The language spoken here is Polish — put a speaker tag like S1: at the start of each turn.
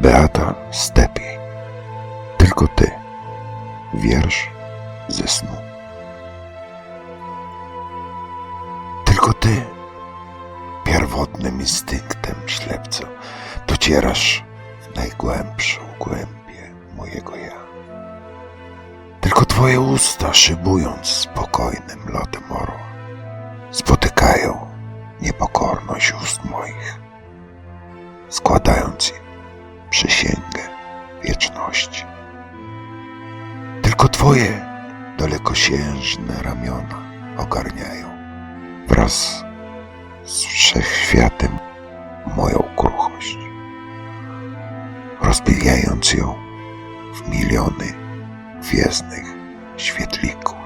S1: Beata Stepi. Tylko ty. Wiersz ze snu. Tylko ty. Pierwotnym instynktem ślepco docierasz w najgłębszą głębię mojego ja. Tylko twoje usta szybując spokojnym lotem orła spotykają niepokorność ust moich, składając im przysięgę wieczności. Tylko twoje dalekosiężne ramiona ogarniają wraz z wszechświatem moją kruchość, rozbijając ją w miliony gwiezdnych świetlików.